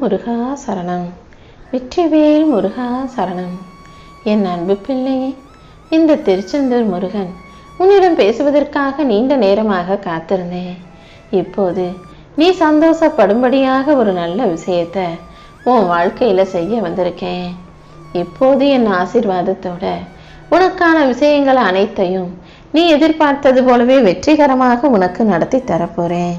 முருகா சரணம். வெற்றிவேல் முருகா சரணம். என் அன்பு பிள்ளையே இந்த திருச்செந்தூர் முருகன் உன்னிடம் பேசுவதற்காக நீண்ட நேரமாக காத்திருந்தேன். இப்போது நீ சந்தோஷப்படும்படியாக ஒரு நல்ல விஷயத்த உன் வாழ்க்கையில் செய்ய வந்திருக்கேன். இப்போது என் ஆசிர்வாதத்தோட உனக்கான விஷயங்கள் அனைத்தையும் நீ எதிர்பார்த்தது போலவே வெற்றிகரமாக உனக்கு நடத்தி தரப்போறேன்.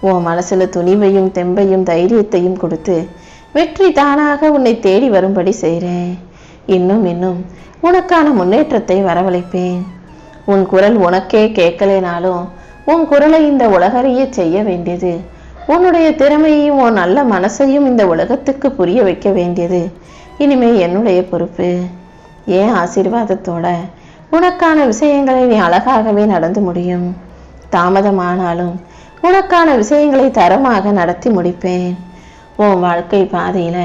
உன் மனசுல துணிவையும் தெம்பையும் தைரியத்தையும் கொடுத்து வெற்றி தானாக உன்னை தேடி வரும்படி செய்கிறேன். இன்னும் இன்னும் உனக்கான முன்னேற்றத்தை வரவழைப்பேன். உன் குரல் உனக்கே கேட்கலேனாலும் உன் குரலை இந்த உலகறிய செய்ய வேண்டியது. உன்னுடைய திறமையையும் உன் நல்ல மனசையும் இந்த உலகத்துக்கு புரிய வைக்க வேண்டியது. இனிமே என்னுடைய பொறுப்பு. ஏன் ஆசீர்வாதத்தோட உனக்கான விஷயங்களை நீ அழகாகவே நடந்து முடியும். தாமதமானாலும் உனக்கான விஷயங்களை தரமாக நடத்தி முடிப்பேன். உன் வாழ்க்கை பாதையில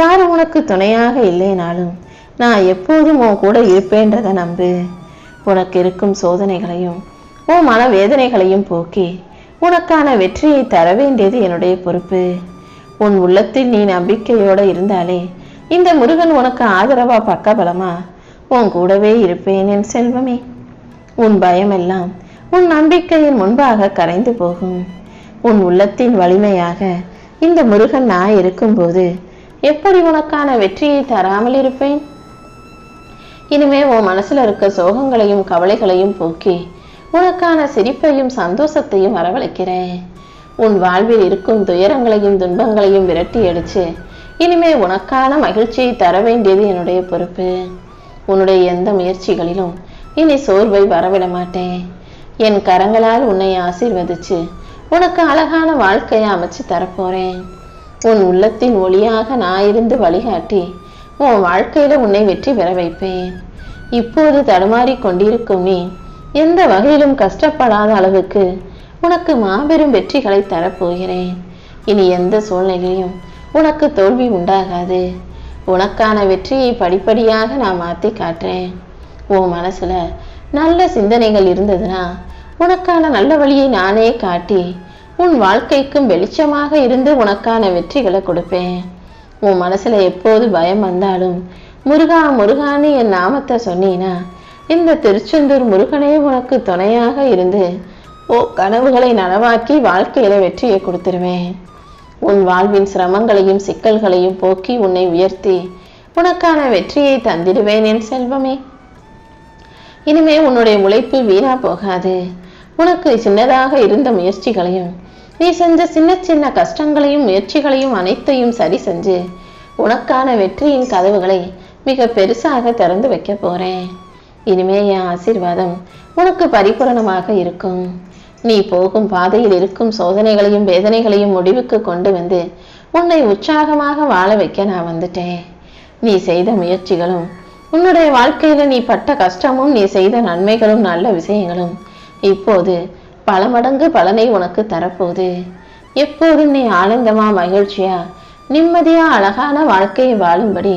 யாரும் உனக்கு துணையாக இல்லைனாலும் நான் எப்போதும் உன் கூட இருப்பேன்றதை நம்பு. உனக்கு இருக்கும் சோதனைகளையும் உன் மன வேதனைகளையும் போக்கி உனக்கான வெற்றியை தர வேண்டியது என்னுடைய பொறுப்பு. உன் உள்ளத்தில் நீ நம்பிக்கையோடு இருந்தாலே இந்த முருகன் உனக்கு ஆதரவா பக்கபலமா உன் கூடவே இருப்பேன் என் செல்வமே. உன் பயமெல்லாம் உன் நம்பிக்கையின் முன்பாக கரைந்து போகும். உன் உள்ளத்தின் வலிமையாக இந்த முருகன் நான் இருக்கும்போது எப்படி உனக்கான வெற்றியை தராமல் இருப்பேன்? இனிமே உன் மனசுல இருக்க சோகங்களையும் கவலைகளையும் போக்கி உனக்கான சிரிப்பையும் சந்தோஷத்தையும் வரவழைக்கிறேன். உன் வாழ்வில் இருக்கும் துயரங்களையும் துன்பங்களையும் விரட்டி அடிச்சு இனிமே உனக்கான மகிழ்ச்சியை தர வேண்டியது என்னுடைய பொறுப்பு. உன்னுடைய எந்த முயற்சிகளிலும் இனி சோர்வை வரவிட மாட்டேன். என் கரங்களால் உன்னை ஆசீர்வதிச்சு உனக்கு அழகான வாழ்க்கையை அமைச்சு தரப்போறேன். உன் உள்ளத்தின் ஒளியாக நான் இருந்து வழிகாட்டி உன் வாழ்க்கையில உன்னை வெற்றி பெற வைப்பேன். இப்போது தடுமாறி கொண்டிருக்கும் நீ எந்த வகையிலும் கஷ்டப்படாத அளவுக்கு உனக்கு மாபெரும் வெற்றிகளை தரப்போகிறேன். இனி எந்த சூழ்நிலையும் உனக்கு தோல்வி உண்டாகாது. உனக்கான வெற்றியை படிப்படியாக நான் மாற்றி காட்டுறேன். உன் மனசுல நல்ல சிந்தனைகள் இருந்ததுன்னா உனக்கான நல்ல வழியை நானே காட்டி உன் வாழ்க்கைக்கும் வெளிச்சமாக இருந்து உனக்கான வெற்றிகளை கொடுப்பேன். உன் மனசுல எப்போது பயம் வந்தாலும் முருகா முருகான்னு என் நாமத்தை சொன்னீனா இந்த திருச்செந்தூர் முருகனே உனக்கு துணையாக இருந்து ஓ கனவுகளை நனவாக்கி வாழ்க்கையில வெற்றியை கொடுத்துருவேன். உன் வாழ்வின் சிரமங்களையும் சிக்கல்களையும் போக்கி உன்னை உயர்த்தி உனக்கான வெற்றியை தந்திடுவேன் என் செல்வமே. இனிமே உன்னுடைய உழைப்பு வீணா போகாது. உனக்கு சின்னதாக இருந்த முயற்சிகளையும் நீ செஞ்ச சின்ன சின்ன கஷ்டங்களையும் முயற்சிகளையும் அனைத்தையும் சரி செஞ்சு உனக்கான வெற்றியின் கதவுகளை மிக பெருசாக திறந்து வைக்க போறேன். இனிமே என் ஆசீர்வாதம் உனக்கு பரிபூரணமாக இருக்கும். நீ போகும் பாதையில் இருக்கும் சோதனைகளையும் வேதனைகளையும் முடிவுக்கு கொண்டு வந்து உன்னை உற்சாகமாக வாழ வைக்க நான் வந்துட்டேன். நீ செய்த முயற்சிகளும் உன்னுடைய வாழ்க்கையில நீ பட்ட கஷ்டமும் நீ செய்த நன்மைகளும் நல்ல விஷயங்களும் இப்போது பல மடங்கு பலனை உனக்கு தரப்போகுது. எப்போதும் நீ ஆனந்தமா மகிழ்ச்சியா நிம்மதியா அழகான வாழ்க்கையை வாழும்படி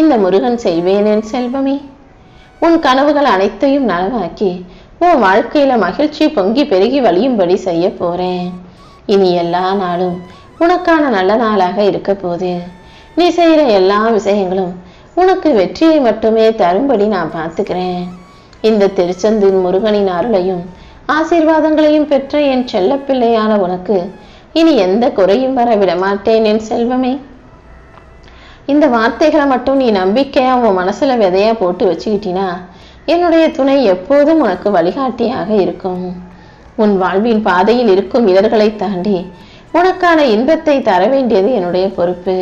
இந்த முருகன் செய்வேனேன் செல்வமே. உன் கனவுகள் அனைத்தையும் நனவாக்கி உன் வாழ்க்கையில மகிழ்ச்சி பொங்கி பெருகி வழியும்படி செய்ய போறேன். இனி எல்லா நாளும் உனக்கான நல்ல நாளாக இருக்க போது நீ செய்யற எல்லா விஷயங்களும் உனக்கு வெற்றியை மட்டுமே தரும்படி நான் பார்த்துக்கிறேன். இந்த திருச்சந்தின் முருகனின் அருளையும் ஆசீர்வாதங்களையும் பெற்ற என் செல்லப்பிள்ளையான உனக்கு இனி எந்த குறையும் வர விடமாட்டேன் என் செல்வமே. இந்த வார்த்தைகளை மட்டும் நீ நம்பிக்கையா உன் மனசுல விதையா போட்டு வச்சுக்கிட்டினா என்னுடைய துணை எப்போதும் உனக்கு வழிகாட்டியாக இருக்கும். உன் வாழ்வின் பாதையில் இருக்கும் இடர்களை தாண்டி உனக்கான இன்பத்தை தர வேண்டியது என்னுடைய பொறுப்பு.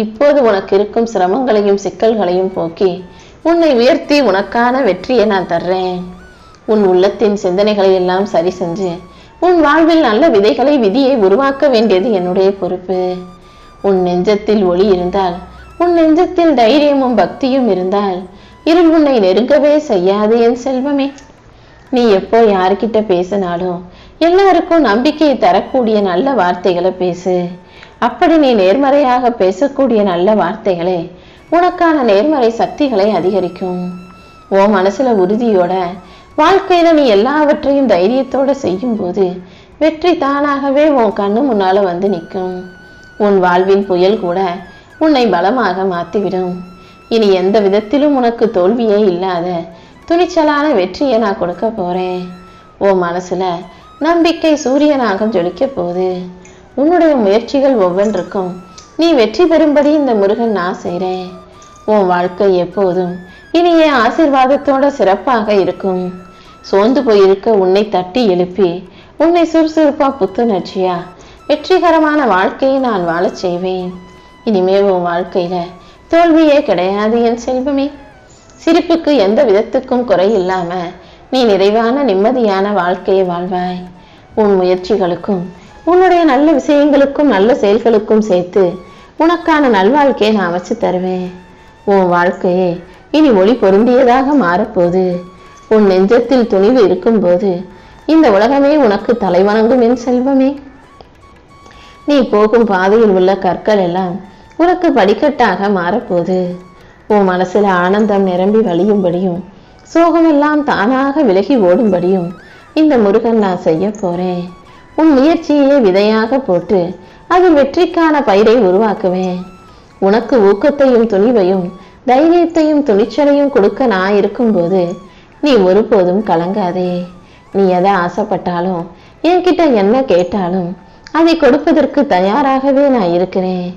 இப்போது உனக்கு இருக்கும் சிரமங்களையும் சிக்கல்களையும் போக்கி உன்னை உயர்த்தி உனக்கான வெற்றியை நான் தர்றேன். உன் உள்ளத்தின் சிந்தனைகளை எல்லாம் சரி செஞ்சு உன் வாழ்வில் நல்ல விதைகளை விதியை உருவாக்க வேண்டியது என்னுடைய பொறுப்பு. உன் நெஞ்சத்தில் ஒளி இருந்தால் உன் நெஞ்சத்தில் தைரியமும் பக்தியும் இருந்தால் இருள் உன்னை நெருங்கவே செய்யாது என் செல்வமே. நீ எப்போ யார்கிட்ட பேசினாலும் எல்லாருக்கும் நம்பிக்கையை தரக்கூடிய நல்ல வார்த்தைகளை பேசு. அப்படி நீ நேர்மறையாக பேசக்கூடிய நல்ல வார்த்தைகளே உனக்கான நேர்மறை சக்திகளை அதிகரிக்கும். ஓ மனசுல உறுதியோட வாழ்க்கையில நீ எல்லாவற்றையும் தைரியத்தோட செய்யும் போது வெற்றி தானாகவே உன் கண்ணு முன்னால வந்து நிற்கும். உன் வாழ்வின் புயல் கூட உன்னை பலமாக மாற்றிவிடும் இனி எந்த விதத்திலும் உனக்கு தோல்வியே இல்லாத துணிச்சலான வெற்றியை நான் கொடுக்க போறேன். உன் மனசுல நம்பிக்கை சூரியனாக ஜொலிக்க போகுது. உன்னுடைய முயற்சிகள் ஒவ்வொன்றுக்கும் நீ வெற்றி பெறும்படி இந்த முருகன் நான் செய்கிறேன் உன் வாழ்க்கை எப்போதும் இனி என் ஆசிர்வாதத்தோட சிறப்பாக இருக்கும். சோர்ந்து போயிருக்க உன்னை தட்டி எழுப்பி உன்னை சுறுசுறுப்பா புத்துணர்ச்சியா வெற்றிகரமான வாழ்க்கையை நான் வாழச் செய்வேன். இனிமே உன் வாழ்க்கையில தோல்வியே கிடையாது என் செல்வமே. சிரிப்புக்கு எந்த விதத்துக்கும் குறை இல்லாம நீ நிறைவான நிம்மதியான வாழ்க்கையை வாழ்வாய். உன் முயற்சிகளுக்கும் உன்னுடைய நல்ல விஷயங்களுக்கும் நல்ல செயல்களுக்கும் சேர்த்து உனக்கான நல்வாழ்க்கையை நான் அமைச்சு தருவேன். உன் வாழ்க்கையே இனி ஒளி பொருந்தியதாக மாறப்போகுது உன் நெஞ்சத்தில் துணிவு இருக்கும்போது இந்த உலகமே உனக்கு தலைவணங்கும் என் செல்வமே. நீ போகும் பாதையில் உள்ள கற்கள் எல்லாம் உனக்கு படிக்கட்டாக மாறப்போகுது உன் மனசுல ஆனந்தம் நிரம்பி வழியும்படியும் சோகமெல்லாம் தானாக விலகி ஓடும்படியும் இந்த முருகன் நான் செய்ய போறேன். உன் முயற்சியே விதையாக போட்டு அதில் வெற்றிக்கான பயிரை உருவாக்குவேன். உனக்கு ஊக்கத்தையும் துணிவையும் தைரியத்தையும் துணிச்சலையும் கொடுக்க நான் இருக்கும்போது நீ ஒருபோதும் கலங்காதே. நீ எதை ஆசைப்பட்டாலும் என்கிட்ட என்ன கேட்டாலும் அதை கொடுப்பதற்கு தயாராகவே நான் இருக்கிறேன்.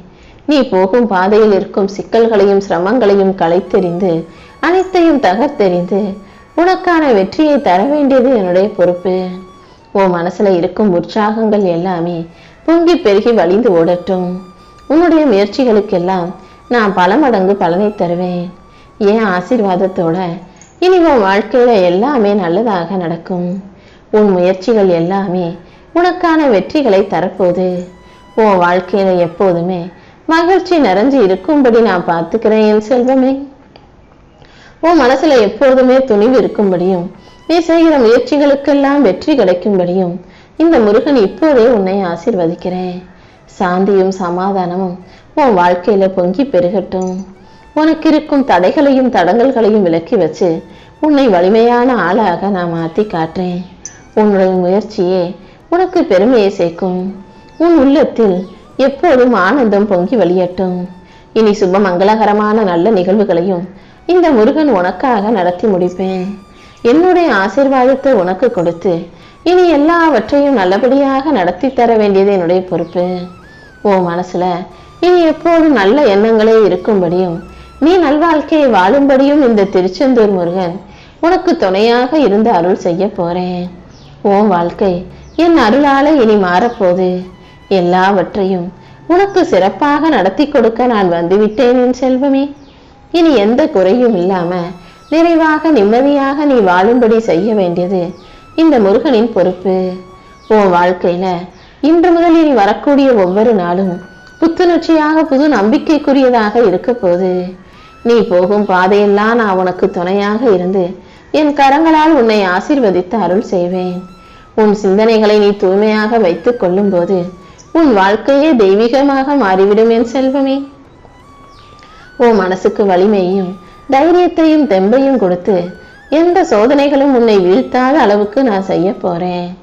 நீ போகும் பாதையில் இருக்கும் சிக்கல்களையும் சிரமங்களையும் களைத்தெறிந்து அனைத்தையும் தகர்த்தெறிந்து உனக்கான வெற்றியை தர வேண்டியது என்னுடைய பொறுப்பு. உன் மனசுல இருக்கும் உற்சாகங்கள் எல்லாமே பொங்கி பெருகி வழிந்து ஓடட்டும். உன்னுடைய முயற்சிகளுக்கெல்லாம் நான் பல மடங்கு பலனை தருவேன். என் ஆசீர்வாதத்தோட இனி உன் வாழ்க்கையில எல்லாமே நல்லதாக நடக்கும். உன் முயற்சிகள் எல்லாமே உனக்கான வெற்றிகளை தரப்போகுது. உன் வாழ்க்கையில எப்போதுமே மகிழ்ச்சி நிறைஞ்சு இருக்கும்படி நான் பார்த்துக்கிறேன் என் செல்வமே. உன் மனசுல எப்போதுமே துணிவு இருக்கும்படியும் நீ செய்கிற முயற்சிகளுக்கெல்லாம் வெற்றி கிடைக்கும்படியும் இந்த முருகன் இப்போதே உன்னை ஆசிர்வதிக்கிறேன். சாந்தியும் சமாதானமும் உன் வாழ்க்கையில பொங்கி பெருகட்டும். உனக்கு இருக்கும் தடைகளையும் தடங்கல்களையும் விலக்கி வச்சு உன்னை வலிமையான ஆளாக நான் மாற்றி காட்டுறேன். உன்னுடைய முயற்சியே உனக்கு பெருமையை சேர்க்கும். உன் உள்ளத்தில் எப்போதும் ஆனந்தம் பொங்கி வழியட்டும். இனி சுப மங்களகரமான நல்ல நிகழ்வுகளையும் இந்த முருகன் உனக்காக நடத்தி முடிப்பேன். என்னுடைய ஆசீர்வாதத்தை உனக்கு கொடுத்து இனி எல்லாவற்றையும் நல்லபடியாக நடத்தி தர வேண்டியது என்னுடைய பொறுப்பு. உன் மனசுல இனி எப்போதும் நல்ல எண்ணங்களே இருக்கும்படியும் நீ நல்வாழ்க்கையை வாழும்படியும் இந்த திருச்செந்தூர் முருகன் உனக்கு துணையாக இருந்து அருள் செய்ய போறேன். உன் வாழ்க்கை என் அருளால இனி மாறப்போது எல்லாவற்றையும் உனக்கு சிறப்பாக நடத்தி கொடுக்க நான் வந்துவிட்டேன் என் செல்வமே. இனி எந்த குறையும் இல்லாம நிறைவாக நிம்மதியாக நீ வாழும்படி செய்ய வேண்டியது இந்த முருகனின் பொறுப்பு. உன் வாழ்க்கையில இன்று முதல் இனி வரக்கூடிய ஒவ்வொரு நாளும் புத்துணர்ச்சியாக புது நம்பிக்கைக்குரியதாக இருக்க போது நீ போகும் பாதையெல்லாம் நான் உனக்கு துணையாக இருந்து என் கரங்களால் உன்னை ஆசிர்வதித்து அருள் செய்வேன். உன் சிந்தனைகளை நீ தூய்மையாக வைத்துக் கொள்ளும்போது உன் வாழ்க்கையே தெய்வீகமாக மாறிவிடும் என் செல்வமே. உன் மனசுக்கு வலிமையும் தைரியத்தையும் தெம்பையும் கொடுத்து எந்த சோதனைகளும் உன்னை வீழ்த்தாத அளவுக்கு நான் செய்ய போறேன்.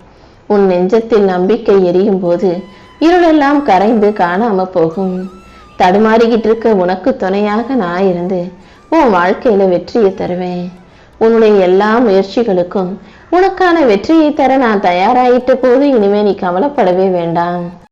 உன் நெஞ்சத்தில் நம்பிக்கை எரியும் போது இருளெல்லாம் கரைந்து காணாம போகும். தடுமாறிக்கிட்டு இருக்க உனக்கு துணையாக நான் இருந்து உன் வாழ்க்கையில வெற்றியை தருவேன். உன்னுடைய எல்லா முயற்சிகளுக்கும் உனக்கான வெற்றியை தர நான் தயாராயிட்ட போது இனிமே நீ கவலைப்படவே வேண்டாம்.